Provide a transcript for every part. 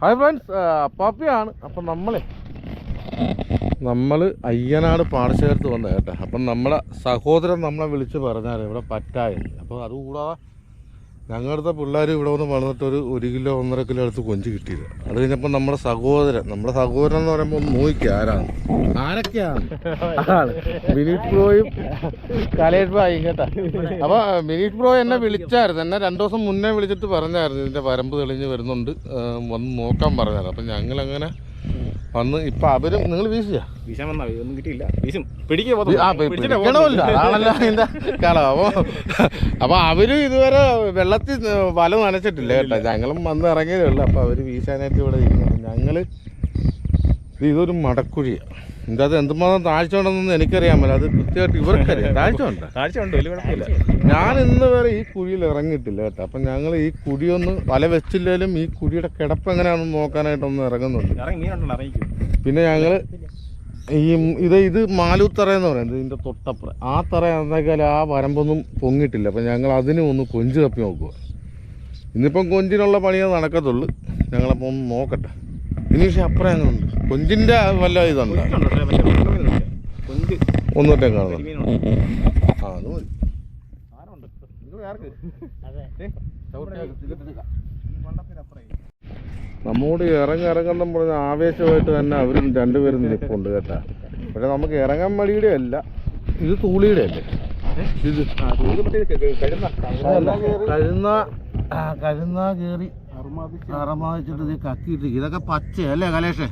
Hi friends ആണ് അപ്പം നമ്മളെ നമ്മൾ അയ്യനാട് പാടശേഖരത്ത് വന്ന കേട്ടോ. അപ്പം നമ്മളെ സഹോദരൻ നമ്മളെ വിളിച്ച് പറഞ്ഞാൽ ഇവിടെ പറ്റായി അപ്പോൾ അതുകൂടാതെ ഞങ്ങളുടെ പിള്ളേർ ഇവിടെ വന്ന് വളർന്നിട്ട് ഒരു കിലോ ഒന്നര കിലോ അടുത്ത് കൊഞ്ച് കിട്ടിയത് അത് കഴിഞ്ഞപ്പോൾ നമ്മുടെ സഹോദരൻ നമ്മുടെ സഹോദരൻ എന്ന് പറയുമ്പോൾ ഒന്ന് നോക്കി ആരാണ്? ആരൊക്കെയാണ്? മിനിറ്റ് പ്രോയും കലേഷ് അപ്പൊ മിനിറ്റ് പ്രോ എന്നെ വിളിച്ചായിരുന്നു. എന്നെ രണ്ടു ദിവസം മുന്നേ വിളിച്ചിട്ട് പറഞ്ഞായിരുന്നു. ഇതിന്റെ വരമ്പ് തെളിഞ്ഞ് വരുന്നുണ്ട്. വന്ന് നോക്കാൻ പറഞ്ഞായിരുന്നു അപ്പം ഞങ്ങളങ്ങനെ വന്ന് ഇപ്പൊ അവരും നിങ്ങൾ വീശിയാ വീശാൻ വന്നാ ഒന്നും കിട്ടിയില്ല. വീശും. പിടിക്കണമല്ലോ. അതിന്റെ അപ്പൊ അപ്പൊ അവരും ഇതുവരെ വെള്ളത്തിൽ വല നനച്ചിട്ടില്ല കേട്ടോ. ഞങ്ങളും വന്ന് ഇറങ്ങിയതേ ഉള്ളു. അപ്പൊ അവർ വീശാനായിട്ട് ഇവിടെ ഇരിക്കുന്നു ഞങ്ങൾ ഇത് ഇതൊരു മടക്കുഴിയാണ് ഇതിന്റെ എന്തുമാത്രം താഴ്ച ഉണ്ടെന്നൊന്നും എനിക്കറിയാൻ പറ്റില്ല അത് കൃത്യമായിട്ട് ഇവർക്കറിയാം. താഴ്ച ഉണ്ട് താഴ്ച ഉണ്ട് വലിയ കുഴപ്പമില്ല. ഞാൻ ഇന്ന് വരെ ഈ കുഴിയിൽ ഇറങ്ങിയിട്ടില്ല കേട്ടോ. അപ്പം ഞങ്ങൾ ഈ കുഴിയൊന്ന് വല വെച്ചില്ലേലും ഈ കുഴിയുടെ കിടപ്പ് എങ്ങനെയാണെന്ന് നോക്കാനായിട്ടൊന്ന് ഇറങ്ങുന്നുണ്ട്. പിന്നെ ഞങ്ങൾ ഈ ഇത് ഇത് മാലൂത്തറ എന്ന് പറയുന്നത് ഇതിന്റെ തൊട്ടപ്പുറം. ആ തറ എന്തായാലും ആ വരമ്പൊന്നും പൊങ്ങിട്ടില്ല അപ്പം ഞങ്ങൾ അതിനും ഒന്ന് കൊഞ്ച് തപ്പി നോക്കുക ഇന്നിപ്പം കൊഞ്ചിനുള്ള പണിയേ നടക്കത്തുള്ളൂ. ഞങ്ങളപ്പം ഒന്ന് നോക്കട്ടെ. ഇനി പക്ഷേ അപ്പുറം ഉണ്ട് കൊഞ്ചിന്റെ വല്ല ഇതുണ്ട്? ഒന്നിട്ടേ കാണുന്നുണ്ട് ആ അത് മതി. നമ്മോട് ഇറങ്ങി ഇറങ്ങണം പറഞ്ഞ ആവേശമായിട്ട് തന്നെ അവരും രണ്ടുപേരും നിൽപ്പുണ്ട് കേട്ടാ. പക്ഷെ നമുക്ക് ഇറങ്ങാൻ മടിയുടെ അല്ല ഇത് തൂളിയുടെ അല്ലേ? ഇത്. കരുന്ന കരുന്ന കേറി അറമാദിച്ചിട്ട് ഇത് കക്കിയിട്ട് ഇതൊക്കെ പച്ച അല്ലേ കലേഷേ?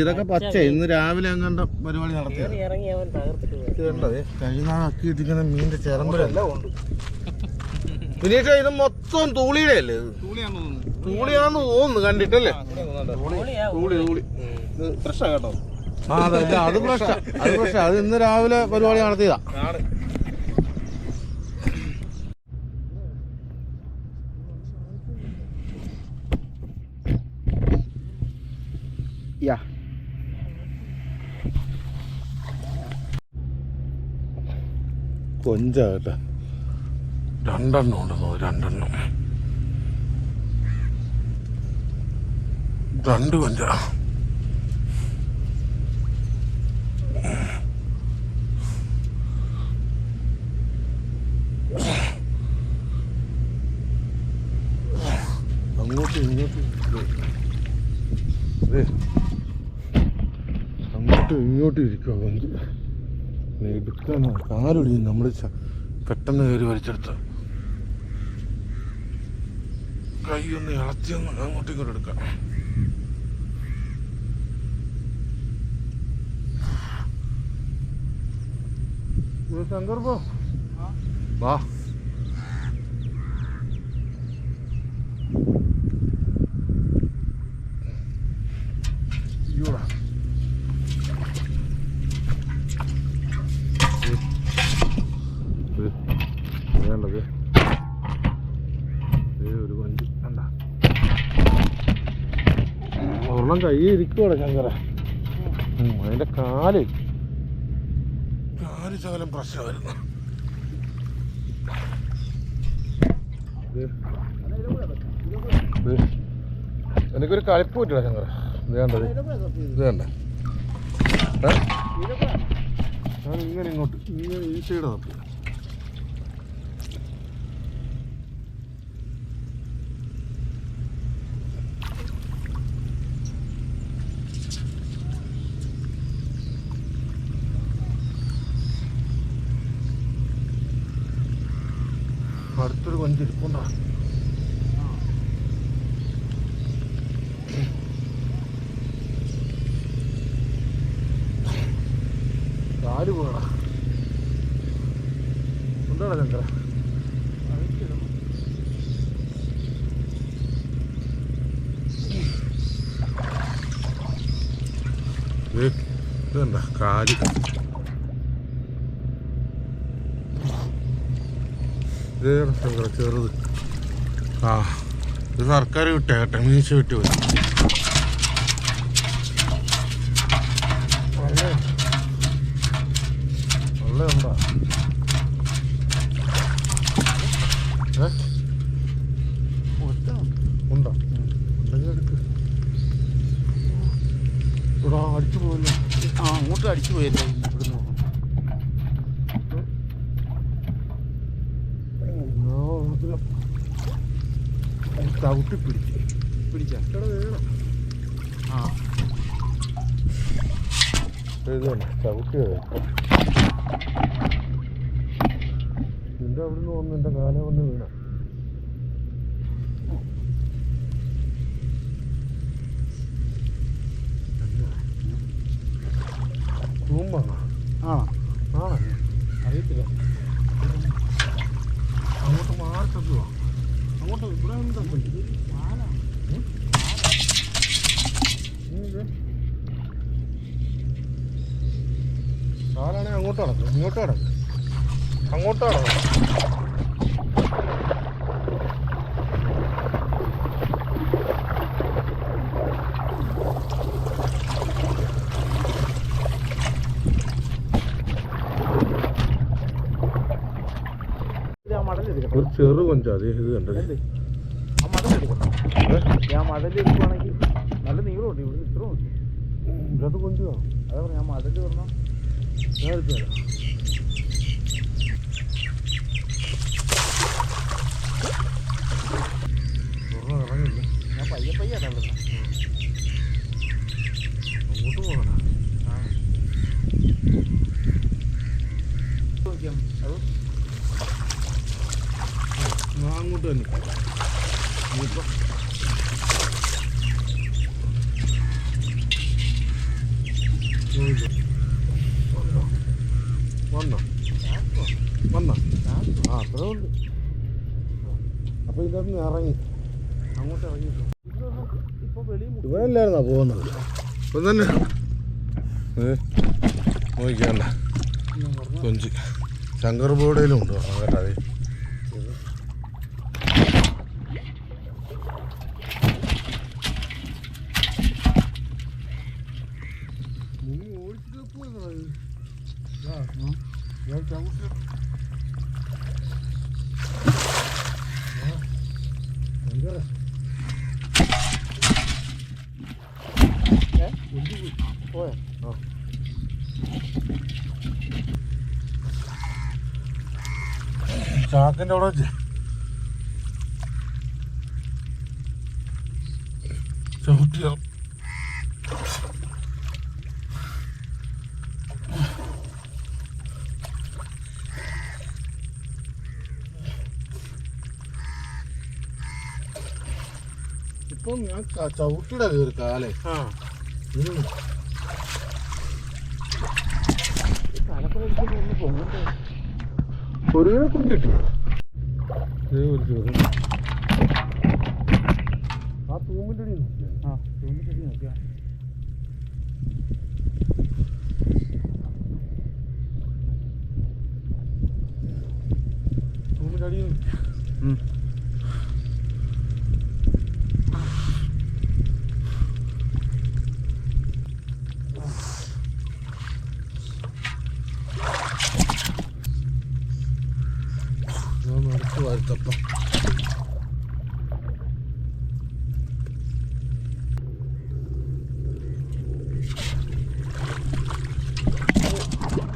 ഇതൊക്കെ പച്ച ഇന്ന് രാവിലെ അങ്ങണ്ട പരിപാടി നടത്തിയത്. ഇറങ്ങി അവൻ തകർത്തിട്ട് പോയി. ഇത് കണ്ടോ, ദേ കഴുന്ന കക്കിയിട്ടിരിക്കുന്ന മീനിന്റെ ചിറമ്പരല്ല വിനീഷ ഇത് മൊത്തം തൂളിയുടെ അല്ലേ തൂളിയാന്ന് തോന്നുന്നു. കണ്ടിട്ടല്ലേ തൂളി തൂളി ഫ്രഷാ കേട്ടോ? ആ അതെ അത്. പ്രശ്നം അത് പ്രശ്നം അത് ഇന്ന് രാവിലെ പരിപാടി നടത്തിയതാ. കൊഞ്ച കേട്ടോ രണ്ടെണ്ണം ഉണ്ടെന്നോ? രണ്ടെണ്ണം. രണ്ട് കൊഞ്ച അങ്ങോട്ട് ഇങ്ങോട്ട് ദേ, അങ്ങോട്ടും ഇങ്ങോട്ടും ഇരിക്കുക കൊഞ്ച് എടുക്കാനോ കാലൊടി നമ്മൾ പെട്ടെന്ന് കയറി വലിച്ചെടുത്ത കൈ ഒന്ന് ഇളത്തിയൊന്ന് അങ്ങോട്ടും ഇങ്ങോട്ടും എടുക്കാം ശങ്കർ പോ വാ അയ്യോടാ ഇത് വേണ്ടത് ഒരു കൊഞ്ച് കണ്ട ഒരെണ്ണം കൈ ഇരിക്കുവാണ് ശങ്കര. ഉം, അതിന്റെ കാൽ. കാൽ ശകലം പ്രശ്നമായിരുന്നു. എനിക്കൊരു കളിപ്പ് പറ്റില്ല ശങ്കര. ഇത് കണ്ടത് ഇത് കണ്ട? ഞാൻ ഇങ്ങനെ ഇങ്ങോട്ട് ഇങ്ങനെ ഈ സൈഡ് തപ്പി. അടുത്തൊരു കൊഞ്ചിരിപ്പുണ്ടോ കാൽ പോകണം എന്താണ് ചന്ദ്ര ഇതെന്താ? കാൽ ഇത് ചെറുത് ആ ഇത് സർക്കാർ വിട്ടേക്കട്ടെ മീശ വിട്ടു പോയി അടിച്ചു പോയല്ലോ ആ അങ്ങോട്ട് അടിച്ചു പോയല്ലോ? ചവിട്ടി പിടിച്ച്. പിടിച്ച. ആ. അവിടുന്ന് വന്ന് എന്റെ കാല വന്ന് വീണ. തൂമ്പാണോ ആ ആണോ അറിയത്തില്ല അങ്ങോട്ട് മാറി തട്ടുവാ അങ്ങോട്ട് കാലാണെ അങ്ങോട്ട് നടക്കും ഇങ്ങോട്ട് നടക്കും. അങ്ങോട്ട് നടക്കും. ഒരു ചെറു കൊഞ്ചാ അത് ഇത് കണ്ടത് ഞാൻ മടലെടുക്കുവാണെങ്കിൽ നല്ല നീളമുണ്ട് ഇവിടെ ഇത്ര ഇത് കൊഞ്ചുവാ. അതാ പറഞ്ഞ ഞാൻ മടൽ പറഞ്ഞാൽ ഞാൻ എടുത്തു തരാം. ഞാൻ പയ്യെ പയ്യെ തള്ളുന്നത് അങ്ങോട്ട് പോകണം. നോക്കിയാൽ അത് ഞാൻ അങ്ങോട്ട് തന്നെ വന്നോ? വന്നോ? ആ അത്രേ ഉണ്ട് അപ്പൊ ഇതൊന്ന് ഇറങ്ങി. അങ്ങോട്ട് ഇറങ്ങി ഇപ്പൊ വെളി ഇവരല്ലായിരുന്നാ പോകുന്നത്? ഇപ്പം തന്നെ. നോക്കിക്കണ്ട. കൊഞ്ച്. ശങ്കർ ബോർഡയിലും ഉണ്ട്? കേട്ടോ പോയോ ചാക്കിന്റെ അവിടെ വെച്ച്. ചവിട്ടിയോ. ഇപ്പം ഞാൻ ചവിട്ടിട കയറി കാലേ ഒരു കൊണ്ടിട്ടു ഒരു ചെറു ആ തൂമ്പിന്റെ അടി നോക്കിയാ. ആ തൂങ്ങിട്ട് നോക്കിയാ തൂമ്പിന്റെ അടി ഞാൻ നടക്ക് വരുത്തപ്പം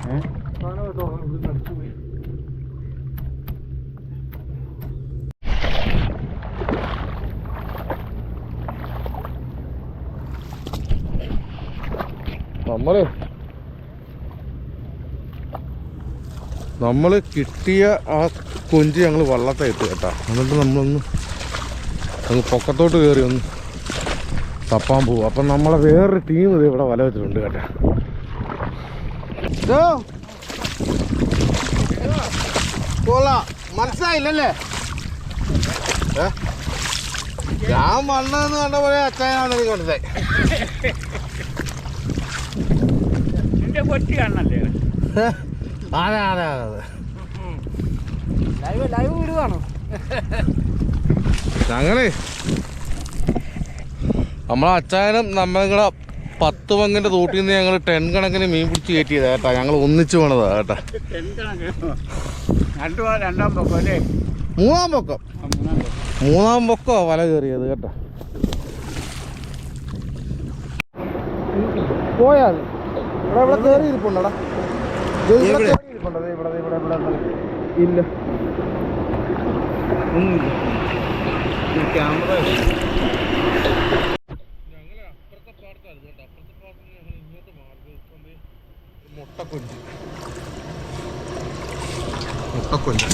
ഏഹ് സാധനം കേട്ടോ ഇവിടെ അടിച്ചു പോയി നമ്മൾ നമ്മൾ കിട്ടിയ ആ കൊഞ്ച് ഞങ്ങൾ വള്ളത്തായിട്ട് കേട്ടാ. എന്നിട്ട് നമ്മളൊന്ന് അങ്ങ് പൊക്കത്തോട്ട് കയറി ഒന്ന് തപ്പാൻ പോകും അപ്പം നമ്മളെ വേറൊരു ടീം ഇത് ഇവിടെ വല വെച്ചിട്ടുണ്ട് കേട്ടാ. മനസ്സിലായില്ലല്ലേ? ഞാൻ വന്നതെന്ന് കണ്ട പോലെ അച്ഛനാണ് എനിക്ക് കണ്ടത്. കാണണല്ലേ അതെ അതെ അതെ ലൈവ് ലൈവ് വിടുവാണോ? ഞങ്ങളേ നമ്മളെ അച്ചായനും നമ്മളെ പത്ത് പങ്കിന്റെ തോട്ടിൽ നിന്ന് ഞങ്ങൾ ടെൻ കണക്കിന് മീൻ പിടിച്ച് കയറ്റിയതാ കേട്ടാ. ഞങ്ങൾ ഒന്നിച്ച് വേണതാ കേട്ടാ. രണ്ടു രണ്ടാം പൊക്കം അല്ലേ? മൂന്നാം പൊക്കം. മൂന്നാം പൊക്കം. മൂന്നാം പൊക്കോ വല കയറിയത് കേട്ടോ. പോയാ ഇവിടെ ഇവിടെ കയറി ഇരിപ്പുണ്ടടാ. ഇവിടെ? കയറി ഇരിപ്പുണ്ടോ? ഇവിടെ ഇവിടെ ഇവിടെ. ഇല്ല. ഒന്നുമില്ല. ക്യാമറ ഞങ്ങൾ അപ്പുറത്തെ പാടത്തായിരുന്നു കേട്ടോ. അപ്പുറത്തെ പാടത്ത് നിന്ന് ഞങ്ങൾ ഇങ്ങോട്ട് മാറി. ഇപ്പം ദേ മുട്ടക്കൊഞ്ച് മുട്ടക്കൊഞ്ച്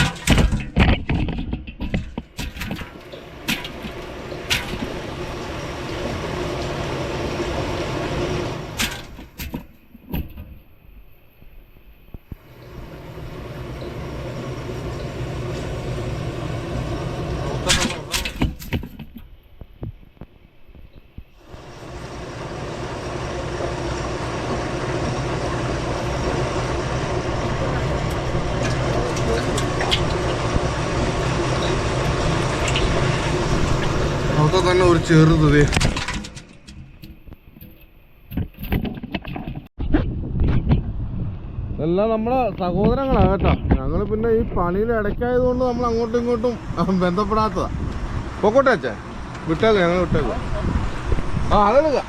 അവിടെ തന്നെ ഒരു ചെറുത് ദേ. എല്ലാം നമ്മളെ സഹോദരങ്ങളാണ് കേട്ടോ. ഞങ്ങൾ പിന്നെ ഈ പണിയിൽ ഇടയ്ക്കായതുകൊണ്ട് നമ്മൾ അങ്ങോട്ടും ഇങ്ങോട്ടും ബന്ധപ്പെടാത്തതാ. പൊക്കോട്ടെ അച്ഛാ. വിട്ടേക്ക് ഞങ്ങൾ വിട്ടേക്ക. ആ അതെടുക്ക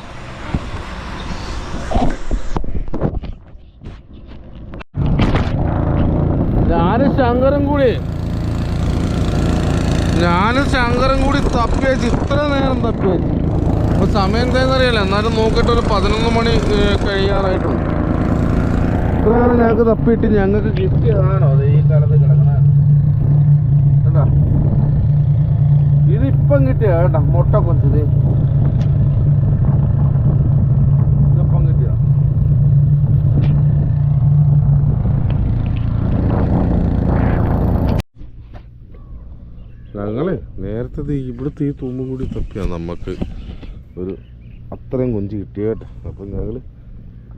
ഞാനും ശങ്കറും കൂടി? ഞാനും ശങ്കറും കൂടി തപ്പിയച്ച് ഇത്ര നേരം തപ്പിയച്ച്. അപ്പൊ സമയം എന്താണെന്ന് അറിയില്ല. എന്നാലും നോക്കിയിട്ട് ഒരു പതിനൊന്ന് മണി കഴിയാറായിട്ടുണ്ട്. ഇത്ര നേരം ഞങ്ങൾക്ക് തപ്പിയിട്ട് ഞങ്ങൾക്ക് കിട്ടിയതാണോ അത് ഈ കാലത്ത് കിടക്കണ ഇതിപ്പം കിട്ടിയ കേട്ടാ മുട്ട കൊഞ്ചത് ഇതിപ്പം കിട്ടിയ ഞങ്ങളെ നേരത്തെ ഇവിടുത്തെ ഈ തൂമ്പും കൂടി തപ്പിയാ നമുക്ക് ഒരു അത്രയും കൊഞ്ച് കിട്ടിയ കേട്ടോ. അപ്പം ഞങ്ങൾ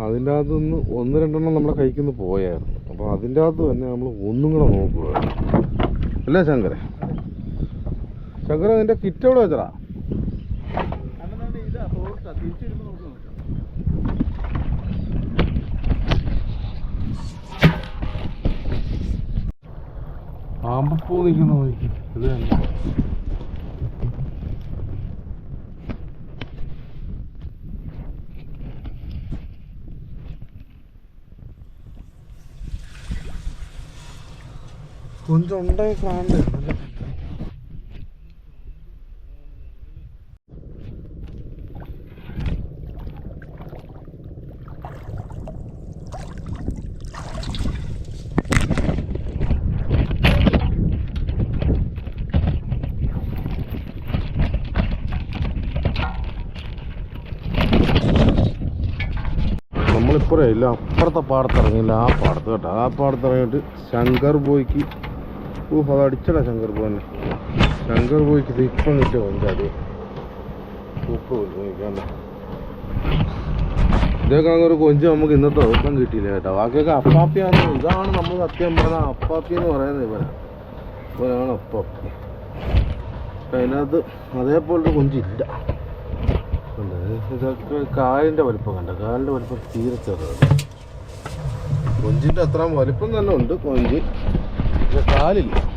അതിന്റെ അകത്തുനിന്ന് ഒന്ന് രണ്ടെണ്ണം നമ്മളെ കൈക്ക് നിന്ന് പോയായിരുന്നു. അപ്പോൾ അതിന്റെ അകത്ത് തന്നെ നമ്മൾ ഒന്നും കൂടെ നോക്കുക അല്ലേ ശങ്കരെ? ശങ്കര നിന്റെ കിറ്റ് എവിടെ വെച്ചടാ ഇതാ തോട്ടാ തിരിച്ചു വരുമ്പോ നമുക്ക് നോക്കാം ആമ്പപ്പൂ നിൽക്കുന്ന നോക്കി. ഇത് തന്നെ. കൊഞ്ചുണ്ടായി കാണണ്ടേ നമ്മളിപ്പോഴേ ഇല്ല അപ്പുറത്തെ പാടത്ത് ഇറങ്ങിയില്ല ആ പാടത്ത് കേട്ടോ. ആ പാടത്ത് ഇറങ്ങിയിട്ട് ശങ്കർ ബോയ്ക്ക് ഊഹ് അത് അടിച്ചടാ ശങ്കർ ബോയിനെ. ശങ്കർ ബോയ്ക്ക് ഇത് ഇപ്പം കിട്ടിയ അത് സൂപ്പർ കൊഞ്ച് നോക്കിയാണ്ട് ഇതൊക്കെ ഒരു കൊഞ്ച് നമുക്ക് ഇന്നത്തെ ദിവസം കിട്ടിയില്ല കേട്ടോ. ബാക്കിയൊക്കെ അപ്പാപ്പിയാണ്. ഇതാണ് നമ്മൾ സത്യം പറഞ്ഞ അപ്പാപ്പി എന്ന് പറയുന്നത് ഇവരാ. ഇവരാണ് അപ്പാപ്പി. അതിനകത്ത് അതേപോലത്തെ കൊഞ്ചില്ല. ഇതൊക്കെ കാലിന്റെ വലിപ്പം കണ്ട? കാലിന്റെ വലിപ്പം തീരെ ചെറുതാണ്. കൊഞ്ചിന്റെ അത്ര വലിപ്പം തന്നെ ഉണ്ട് കൊഞ്ച്. പക്ഷെ കാലില്ല.